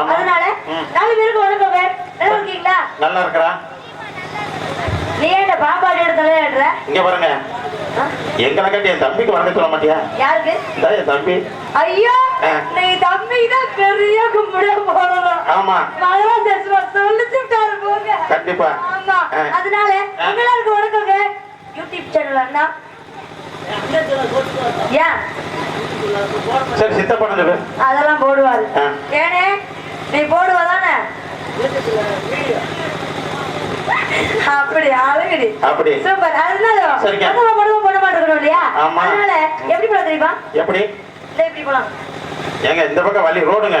அதனால. நாலு பேருக்கு வணக்கங்க நல்லா இருக்கீங்களா? நல்லா இருக்கிறா நீ ஏன் பாம்பாடி இடத்துல ஏடுற இங்க பாருங்க. எங்களை கட்டி என் தம்பிக்கு வணக்கம் சொல்ல மாட்டியா? யாருக்கு? இந்த என் தம்பி. ஐயோ ஆ. நீ தம்பி தான் பெரிய கும்பிட போறோம் ஆமா. மகளா பேசுவா சொல்லிச்சுட்டாரு போங்க. கண்டிப்பா. ஆமா. அதனால. எல்லாருக்கும் வணக்கங்க. யூடியூப் சேனல் அண்ணா. ஏன்? சரி சித்தப்பா அதெல்லாம் போடுவாரு. ஏனே நீ போடுவ தானே? அப்படி அழகுடி. அப்படி. சூப்பர். அதனால சரிங்க. நம்ம போட மாட்டேங்கிறோம் இல்லையா. அதனால எப்படி போல தெரியுமா? எப்படி? எப்படி போலாம்? ஏங்க இந்த பக்கம் வழி ரோடுங்க.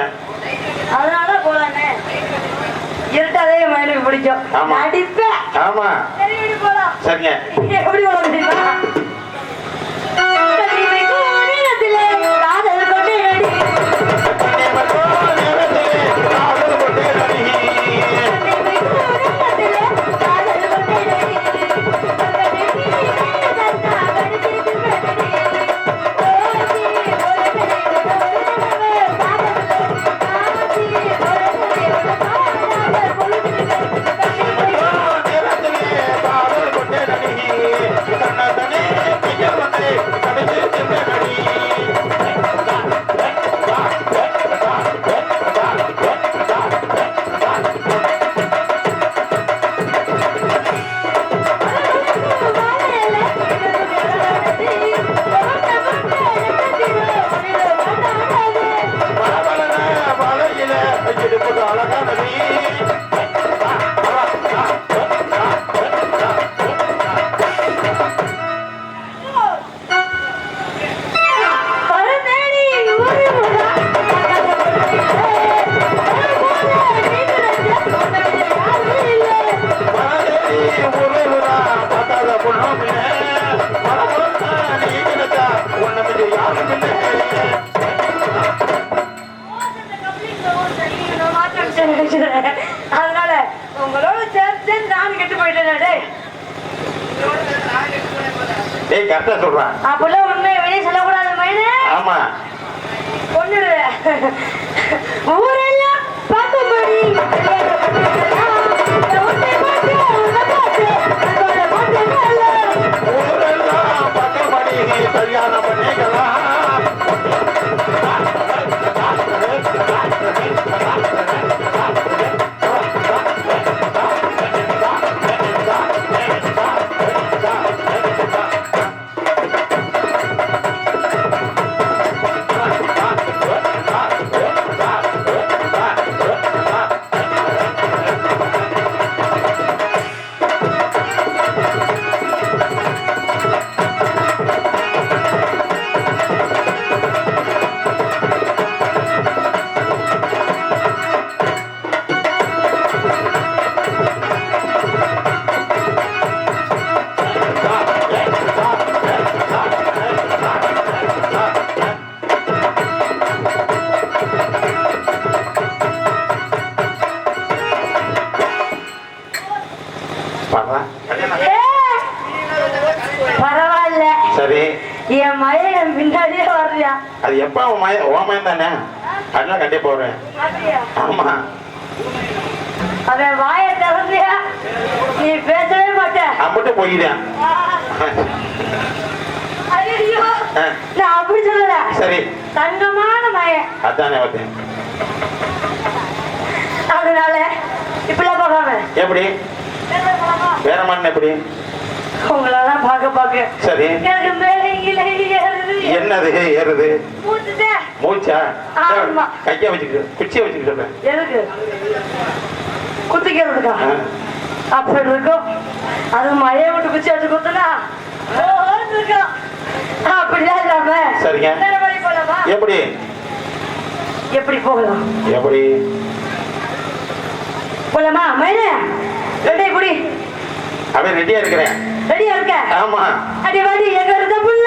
அதனால போலானே இருட்டாதே மயிலுக்கு பிடிக்கும். ஆமா. ஆமா. போலாம். சரிங்க. எப்படி போல தெரியுமா? அதனால உங்களோட சேர்த்து நான் கெட்டு போயிட்டேன் டேய். டேய் கரெக்டா சொல்றான். அப்பெல்லாம் உண்மையை வெளியே சொல்லக்கூடாது மயிலே ஆமா. கொன்னுடுவேன் ஊரெல்லாம் என் மயன் பின்னாடியே வர்றியா அது எப்ப உன் மய உன் மயம் தானே? அதெல்லாம் கட்டி போடுறேன் ஆமா. அவன் வாயை திறந்தியா? நீ பேசவே மாட்ட அம்பிட்டு ஆ. நான் அப்படி சொல்லல. சரி. தங்கமான மயன். அதானே பார்த்தேன். அதனால இப்படிலாம் போகாம. எப்படி? வேற மண் எப்படி? உங்களெல்லாம் பார்க்க பார்க்க. சரி. எனக்கு கீழே ஏறுது. என்னது ஏறுது? மூச்சுதே மூச்சா? ஆமா. கைய வச்சுக்கிட்டு குச்சியை வச்சுக்கிட்டு எதுக்கு? குத்திக்கிறதுக்கா. அப்படி இருக்கும். அது மழைய விட்டு குச்சி வச்சு குத்துனா அப்படிதான் இல்லாம? சரிங்க. எப்படி? எப்படி போகலாம்? எப்படி? போலாமா? மயிலே? ரெண்டே குடி. அவன் ரெடியா இருக்கிறேன். ரெடியா இருக்க? ஆமா. அடி வாடி எங்க இருந்த புள்ள?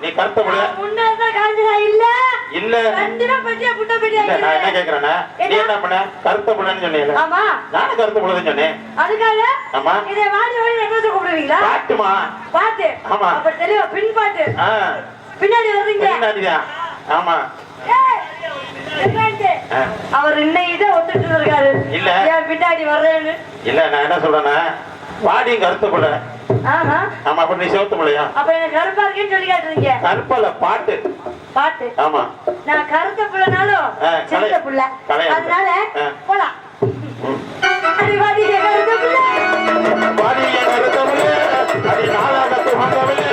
நீ கருத்த முன்னாடி காஞ்சதா இல்ல? இல்ல. நான் என்ன கேக்குறேன்னா நீ கருத்த புள்ளன்னு சொன்னீங்க ஆமா. நானும் கருத்த புள்ளன்னு சொன்னேன். அதுக்காக? ஆமா. வச்சு கூப்பிடுவீங்களா பாட்டுமா? பாட்டு. ஆமா. அப்ப தெளிவா பின் பாட்டு. பின்னாடி வர்றீங்க. பின்னாடிதான். ஆமா. அவர் இன்னைக்கு ஒத்துட்டு இருக்காரு இல்ல. ஏன் பின்னாடி வர்றேன்னு? இல்ல நான் என்ன சொல்றேன்னா வாடியும் கருத்த பிள்ளை ஆமா அப்ப நீ சிவத்து பிள்ளையா அப்ப எனக்கு கருப்பா இருக்கேன்னு சொல்லி கருப்பல பாட்டு. பாட்டு. ஆமா. நான் கருத்த புள்ளனாலும் சிறுத்த புள்ள. அதனால. போலாம். என் கருத்த புள்ள. Come on, Dominic.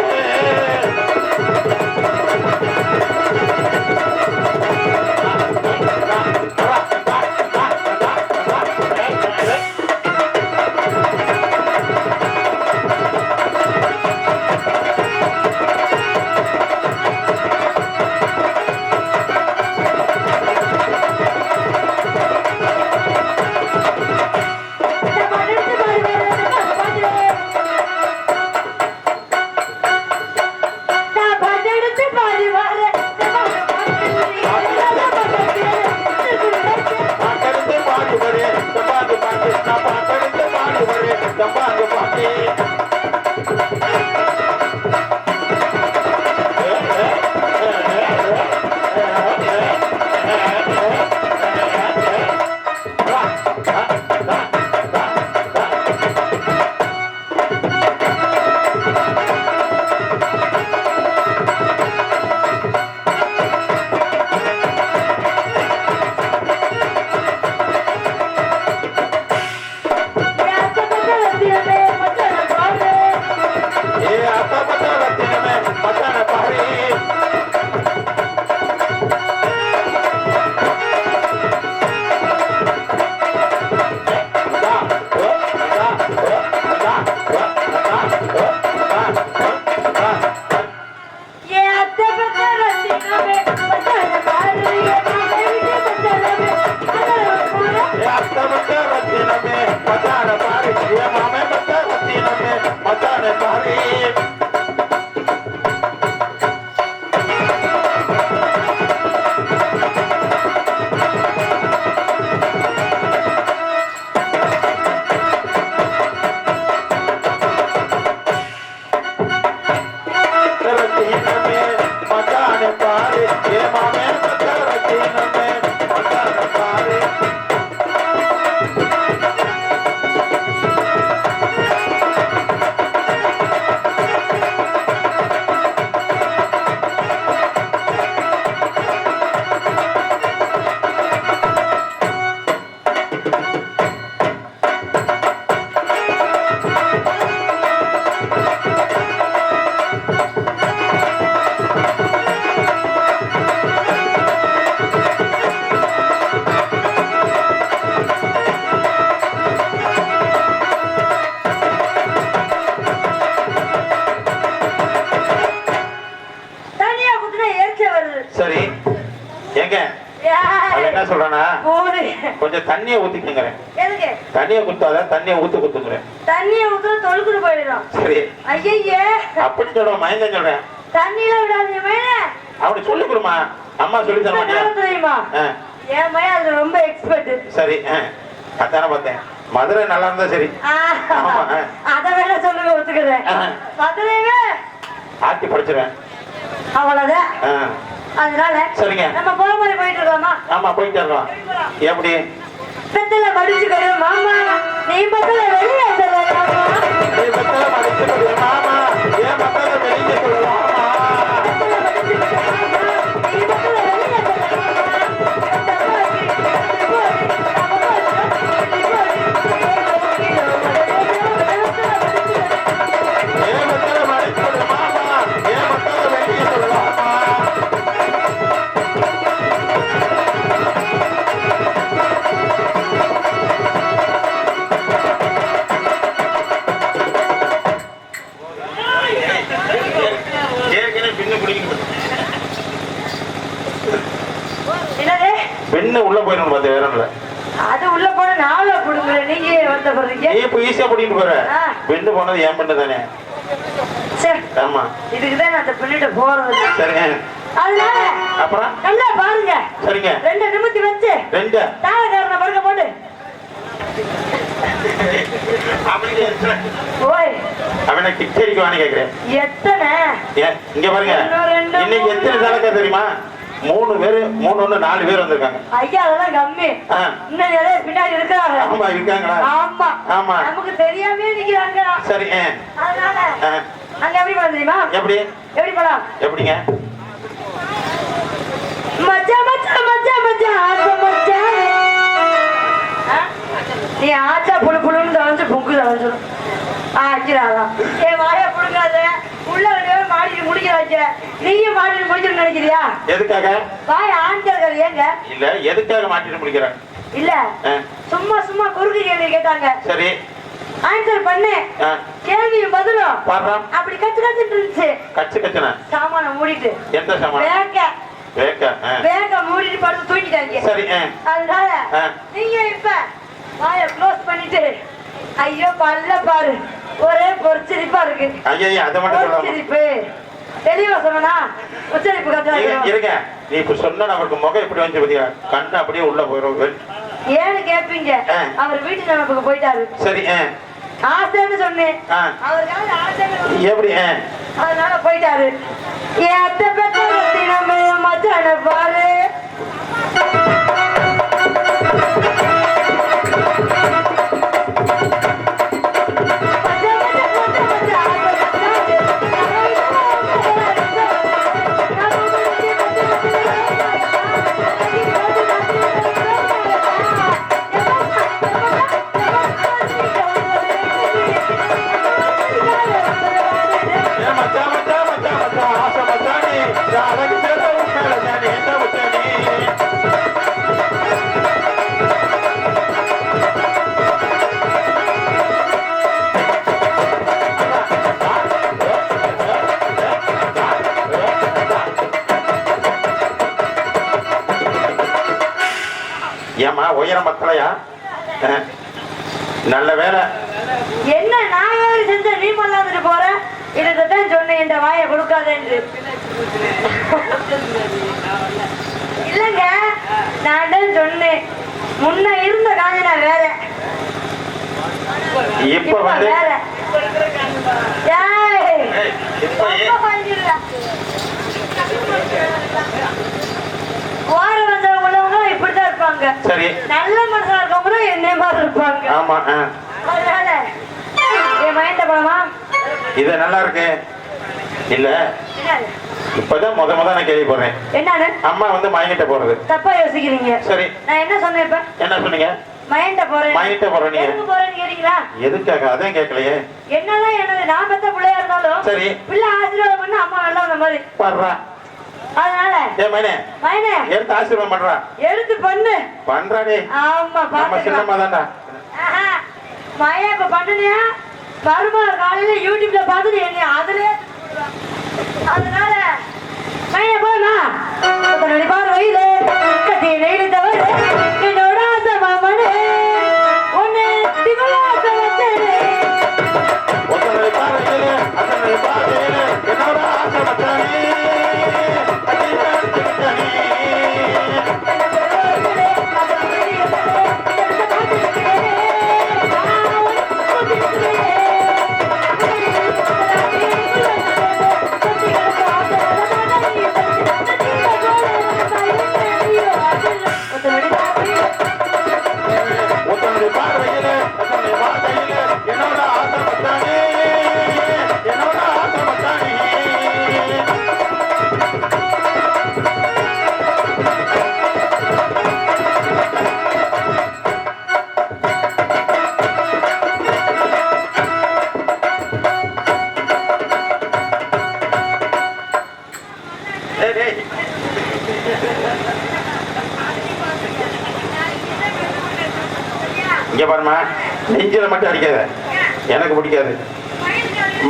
தண்ணியை குத்தாத தண்ணியை ஊத்து குத்துங்கிறேன். தண்ணியை ஊத்துனா தொழுக்குன்னு போயிடும். சரி. ஐயையே, அப்படி சொல்றேன் மயந்தன் சொல்றேன். தண்ணியில விடாதீங்க மயிலே. அப்படி சொல்லி கொடுமா. அம்மா சொல்லி தர என்ன தெரியுமா? என் மகன் அதுல ரொம்ப expert. சரி அதானே பார்த்தேன். மதுரை நல்லா இருந்தா சரி. அத வேணா சொல்லுங்க ஒத்துக்கிறேன். ஆ. மதுரையவே. ஆட்டி படிச்சிருவேன். அவ்வளவுதான். அதனால சரிங்க. நம்ம போற மாதிரி போயிட்டு இருக்கலாமா? ஆமா போயிட்டு இருக்கோம் எப்படி? பெத்தல மடிச்சுக்கொடு மாமா. நீ பத்தல வெளியே சொல்லலாமா நீ வெத்தலை மாமா. ஏன் மத்தத வெளியே சொல்லுவாமா நீ இப்ப ஈஸியா பிடிக்கிட்டு போற? ஆ. பெண்ணு போனது ஏன் பெண்ணு தானே? ஆமா. இதுக்குதான் நான் அந்த பெண்ணிட்ட போறது சரிங்க. அதனால அப்புறம்? நல்லா பாருங்க. சரிங்க. ரெண்டு நிமித்தி வச்சு ரெண்டு. தாகக்காரனை படுக்க போட்டு. அவனை கிச்சடிக்குவான்னு கேக்குறேன். எத்தனை? ஏன் இங்க பாருங்க. இன்னைக்கு. எத்தனை சரக்கா தெரியுமா? மூணு பேரு மூணு ஒண்ணு நாலு பேர் வந்திருக்காங்க. ஐயா அதெல்லாம் கம்மி. ஆ. இன்னும் நிறைய பின்னாடி இருக்கிறாங்க. ஆமா இருக்காங்களா? ஆமா. ஆமா. நமக்கு தெரியாமே நிக்கிறாங்க. சரி ஆ, அதனால ஆ. அங்க எப்படி போலாம் தெரியுமா? எப்படி? எப்படி போலாம்? எப்படிங்க? மச்சான் மச்சான் மச்சான் மச்சான் ஆசை மச்சான் ஆ? நீ ஆச்சா புழு புழுன்னு தவஞ்சு புக்கு தவஞ்சிடும் ஆச்சிராதான் என் வாய புடுங்காத. உள்ள ரெண்டு மாடிட்டு முடிக்கிறாங்க நீயும் மாடிட்டு முடிச்சிட்டு நினைக்கிறியா? எதுக்காக? வாய ஆண்கள் ஏங்க? இல்ல எதுக்காக மாட்டிட்டு முடிக்கிறேன் இல்ல. சும்மா சும்மா குறுக்கு கேள்வி கேட்டாங்க. சரி. ஆன்சர் பண்ணு. ஆ, கேள்வியும் பதிலும். அப்படி கத்து கத்துட்டு இருந்துச்சு. கச்சு கச்சுன? சாமான மூடிட்டு. எந்த சாமான்? வேக்க. ஆ. பேக்க மூடிட்டு படுத்து தூங்கிட்டாங்க. சரி அதனால. நீங்க இப்ப வாய க்ளோஸ் பண்ணிட்டு ஐயோ பல்ல பாரு. ஒரே பொறிச்சிரிப்பா இருக்கு. ஐயா அதை மட்டும் பொறிச்சிரிப்பு தெளிவா சொன்னா உச்சரிப்பு இருங்க, கத்து இருங்க. நீ இப்ப சொன்ன நமக்கு முகம் எப்படி வந்து பாத்தியா? கண்ணு அப்படியே உள்ள போயிடும் ஏன்னு கேப்பீங்க. அவர் வீட்டு நினைப்புக்கு போயிட்டாரு. சரி ஆசைன்னு சொன்னேன். அவருக்காக ஆசைன்னு எப்படி அதனால போயிட்டாரு. என் அத்தை பெற்ற தினமே மச்சான பாரு. இதுக்குத்தான் சொன்னேன் இந்த வாயை கொடுக்காதேன்னு. இல்லைங்க நான் தான் சொன்னேன். முன்ன இருந்த காஞ்சனா வேற. இப்ப வந்து வேற. ஏய், ஏய், இப்ப ஏ- ரொம்ப பண்ணிடுற. வார வந்தவங்க உள்ளவங்க இப்படித்தான் இருப்பாங்க. நல்ல மனுஷனா இருக்கவங்களும் என்னை மாதிரி இருப்பாங்க. ஆமா. அதனால என் மைண்ட போலாமா இது நல்லா இருக்கு. இல்ல. என்னது? இப்பதான் முத முத நான் கேள்விப்படுறேன் என்னன்னு அம்மா வந்து மயங்கிட்ட போறது. தப்பா யோசிக்கிறீங்க. சரி. நான் என்ன சொன்னேன் இப்ப? என்ன சொன்னீங்க? மைண்ட போறேன். மயங்கிட்ட போறேன் நீங்க. எதுக்கு போறேன்னு கேட்டீங்களா? எதுக்காக? அதான் கேட்கலையே. என்னதான் என்னது? நான் பெத்த பிள்ளையா இருந்தாலும் சரி. பிள்ளை ஆசீர்வாதம் பண்ண அம்மா நல்லா வந்த மாதிரி. பாடுறா அதனால? ஏ மைனே. மைனே. எடுத்து ஆசீர்வாதம் பண்றா. எடுத்து பண்ணு. பண்றாடே ஆமா நம்ம பாத்துக்கலாம் சின்னம்மா தான்டா ஆஹா. மயா இப்ப பண்ணுனியா மறுநாள் காலையில யூடியூப்ல பார்த்துட்டு என்ன அதுலயே அதனால மயா போமா உன்னோட பார்வையில கட்டி நெய்தவர் என்னோட ஆசை மாமனே இங்கே பாருமா நெஞ்சில் மட்டும் அடிக்காத. எனக்கு பிடிக்காது.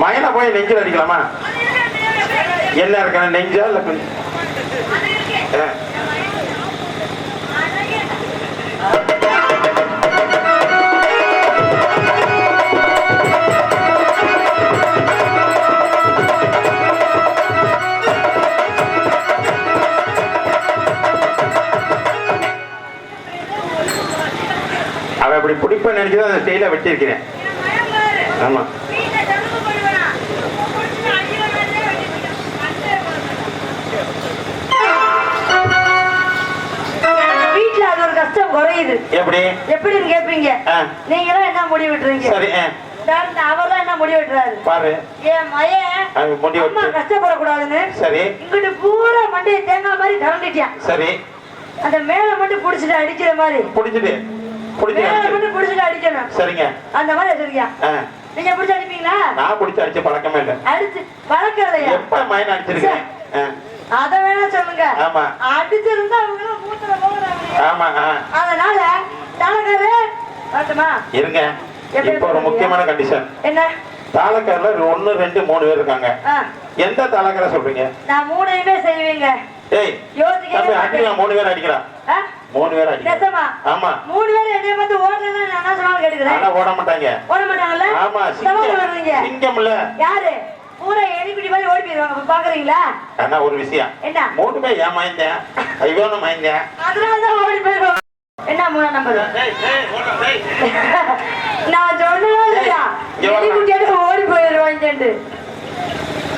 மயனை போய் நெஞ்சில் அடிக்கலாமா? என்ன இருக்கணும் நெஞ்சா இல்லை அடிக்கிறத அந்த ஸ்டைல வெட்டியிருக்கிறேன். ஆமா. வீட்டுல அது ஒரு கஷ்டம் குறையுது. எப்படி? எப்படின்னு கேட்பீங்க. ஆ. நீங்க எல்லாம் என்ன முடிவு விட்டுறீங்க? சரி ஆ, அவர் தான் என்ன முடிவு விட்டுறாரு? பாரு. என் மயன் அது முடி அம்மா கஷ்டப்படக்கூடாதுன்னு சரி. இங்கிட்டு பூரா மண்டையை தேங்காய் மாதிரி கலந்துட்டியான். சரி. அந்த மேல மட்டும் புடிச்சிட்டு அடிக்கிற மாதிரி. பிடிச்சிட்டு. பிடிச்சி அடிக்கணும். சரிங்க. அந்த மாதிரி வச்சிருக்கியா? நீங்க புடிச்சு அடிப்பீங்களா? நான் பிடிச்சி அடிச்ச பழக்கமே இல்லை. அடிச்சு பழக்கலையா எப்ப மயன் அடிச்சிருக்கேன் அத வேணா சொல்லுங்க. ஆமா. அடிச்சிருந்தா அவங்க மூத்துல போகிறாங்க ஆமா அதனால தலைக்காரு வரட்டுமா? இருங்க. இப்போ ஒரு முக்கியமான கண்டிஷன் என்ன? தாளக்காரில் ஒன்னு ரெண்டு மூணு பேர் இருக்காங்க. எந்த தாளக்கார சொல்றீங்க? நான் மூணையுமே செய்வீங்க. ஏய். அடிக்கலாம் மூணு பேர் அடிக்கலாம் ஆ? மூணு பேர் அடிக்கலாம் நெசமா ஆமா. மூணு பேரும் என்னைய பார்த்து ஓடுறதுன்னா நான் சொன்னாலும் கேட்டுக்கிறேன்? ஆனா ஓட மாட்டாங்க. ஓட மாட்டாங்கல்ல? ஆமா வருவீங்க சிங்கம். சிங்கம்ல. யாரு? பூரா எலிக்குட்டி மாதிரி ஓடி போயிருவாங்க. பாக்குறீங்களா? ஆனா ஒரு விஷயம். என்ன? மூணு பேர் ஏன் மயந்தேன்? ஐயோன்னு மயந்தேன். அதனாலதான் ஓடி போயிருவாங்க. என்ன மூணா நம்பர்? நான் ஓடி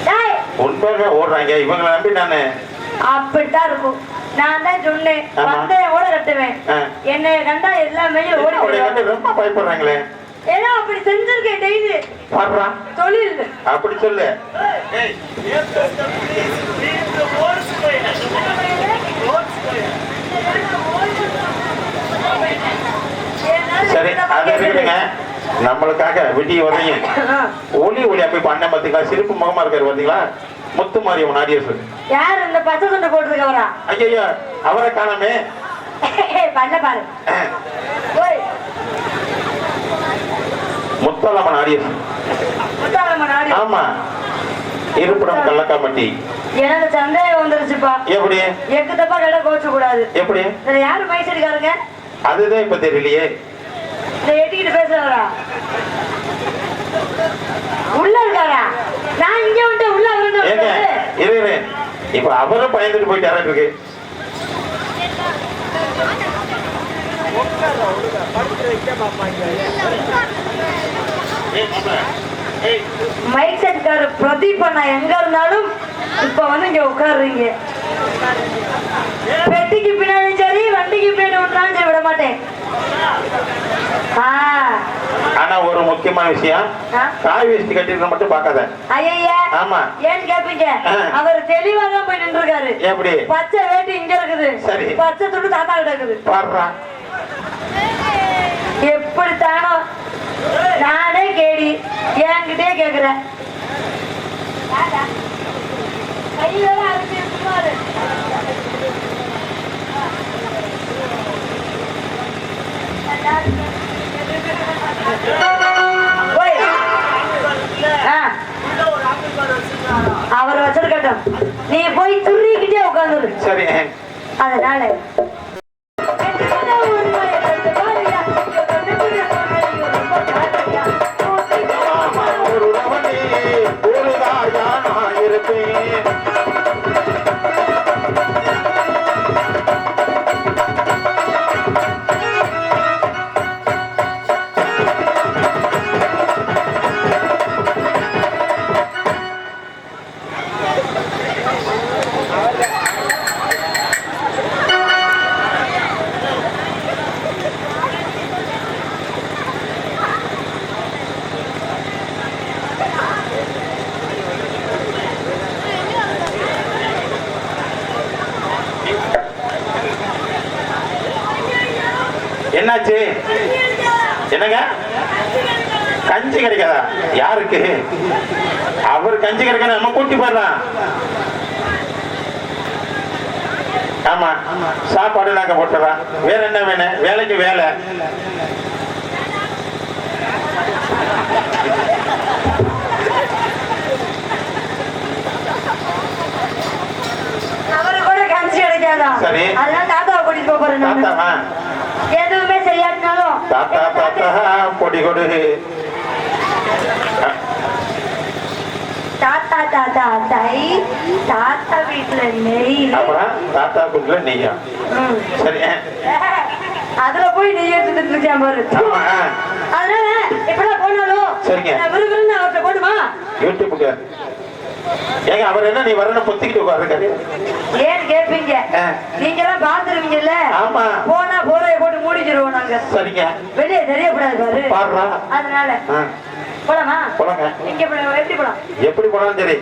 டேய் உண்மையுமே ஓடுறாங்க. இவங்களை நம்பி நானு. அப்படித்தான் இருக்கும். நான் தான் சொன்னேன் ஓட கட்டுவேன். ஆ. என்னைய கண்டா எல்லாமே ஓடி ரொம்ப பயப்படுறாங்களே. ஏன்னா அப்படி செஞ்சிருக்கேன் டெய்லி. தொழில். அப்படி சொல்லு. சரி அது இருக்குங்க நம்மளுக்காக விடிய உதயும் ஒளி ஒளியா போய் பண்ண பாத்தீங்களா சிரிப்பு முகமா இருக்காரு பாத்தீங்களா? முத்து மாரியம்மன் ஆடியஸ் யார் இந்த பச்சை துண்டு போட்டிருக்கவரா ஐயோ அவரை காணாமே. பண்ண பாரு. முத்தலம்மன் ஆடியஸ் முத்தாளம்மன் ஆடி ஆமா. இருப்பிடம் கள்ளக்காமட்டி எனக்கு சந்தேகம் வந்துருச்சுப்பா. எப்படி? எக்கு தப்பா கடை கோச்ச கூடாது. எப்படி? இதுல யாரு மைசடிக்காருங்க அதுதான் இப்ப தெரியலையே. இந்த எட்டிக்கிட்டு பேசுறவரா? உள்ள இருக்காரா? நான் இங்க வந்து உள்ள இரு இப்ப அவரும் பயந்துட்டு போயிட்டாரா இருக்கு மைக் செட்காரு பிரதீப் அண்ணா எங்க இருந்தாலும் இப்ப வந்து இங்க உட்காருறீங்க. பெட்டிக்கு பின்னாலும் சரி வண்டிக்கு பின்னாடி விட்டுறாலும் சரி விட மாட்டேன். ஆ. ஆனா ஒரு முக்கியமான விஷயம்? காய் வேஷ்டி கட்டிருக்க மட்டும் பார்க்காத. ஐயா ஆமா. ஏன்னு கேப்பீங்க. அவர் தெளிவா தான் போய் நின்றுருக்காரு. எப்படி? பச்சை வேட்டி இங்க இருக்குது. சரி. பச்சை துண்டு தாத்தா கிட்ட இருக்குது. பாடுறான் எப்படித்தானோ நானே கேடி என்கிட்டயே கேக்குறேன் கையில அரிசி சும்மாரு போய். ஆ. அவர் வச்சிருக்கட்டும். நீ போய் துருக்கிட்டே உட்காந்துரு சரி. அதனால. ஒரு நான் இருப்பேன் எதுவுமே செய்யாட்டினாலும் தாத்தா தாத்தா பொடி கொடு. தாத்தா தாத்தா தை தாத்தா வீட்டுல நெய். அப்புறம் தாத்தா குட்டில நெய்யா. சரி. அதுல போய் நெய் எடுத்துட்டு இருக்கான் பாரு. அதனால எப்படா போனாலும் சரிங்க. அவர்கிட்ட போடுமா யூடியூப்புக்கு ஏங்க அவர் என்ன நீ வரணும் பொத்திக்கிட்டு உட்காருக்காரு ஏன்னு கேட்பீங்க. நீங்க எல்லாம் பாத்துருவீங்கல்ல ஆமா. போனா போறைய போட்டு மூடிச்சிருவோம் நாங்க. சரிங்க. வெளியே தெரியக்கூடாது பாரு. பாடுறா. அதனால. போலாமா? போலாங்க. போலாம். எப்படி போலாம்? எப்படி போனாலும் சரி.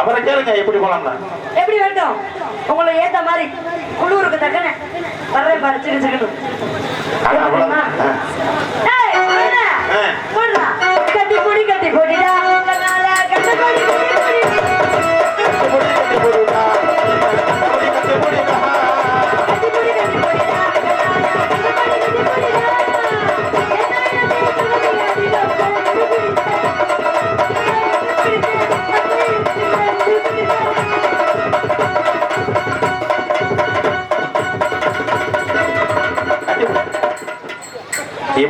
அவரை கேளுங்க எப்படி போலாம்னா. எப்படி வேண்டும்? உங்களை ஏத்த மாதிரி குளிருக்கு தக்கன. வர்றேன் பாரு சிறுன்னு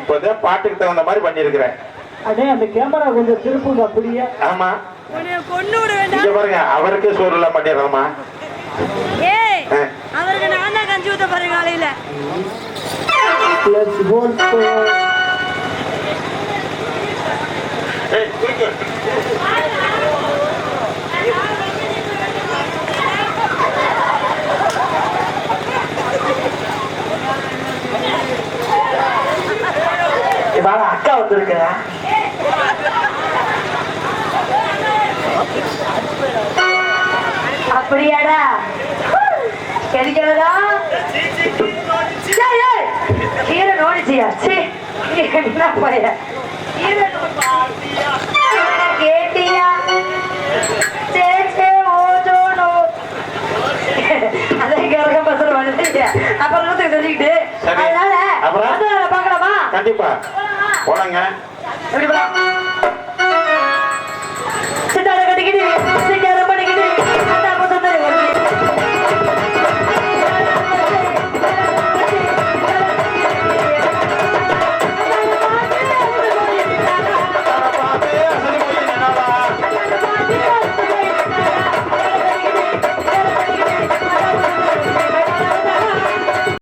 இப்பதான் பாட்டுக்கு தகுந்த மாதிரி பண்ணிருக்கிறேன் அண்ணே அந்த கேமரா கொஞ்சம் திருப்புங்க அப்படியே ஆமா. இங்க பாருங்க அவருக்கே சோறு எல்லாம் பண்ணிடுறோமா. அவருக்கு நான் தான் கஞ்சி ஊத்த பாருங்க காலையில? குடிக்க. இவாள அக்கா வந்திருக்கிறா. அப்படியாடா? கிடைக்கிறதா? கீரை நோடிச்சியா சீ என்ன பைய கீரை கேட்டியா? சே சே ஓஜோ நோ. அதே கேட்க பசங்க வந்துட்டீங்க அப்புறம் சொல்லிக்கிட்டு. அதனால அப்புறம்? வந்து பார்க்கலாமா? கண்டிப்பா? போனங்க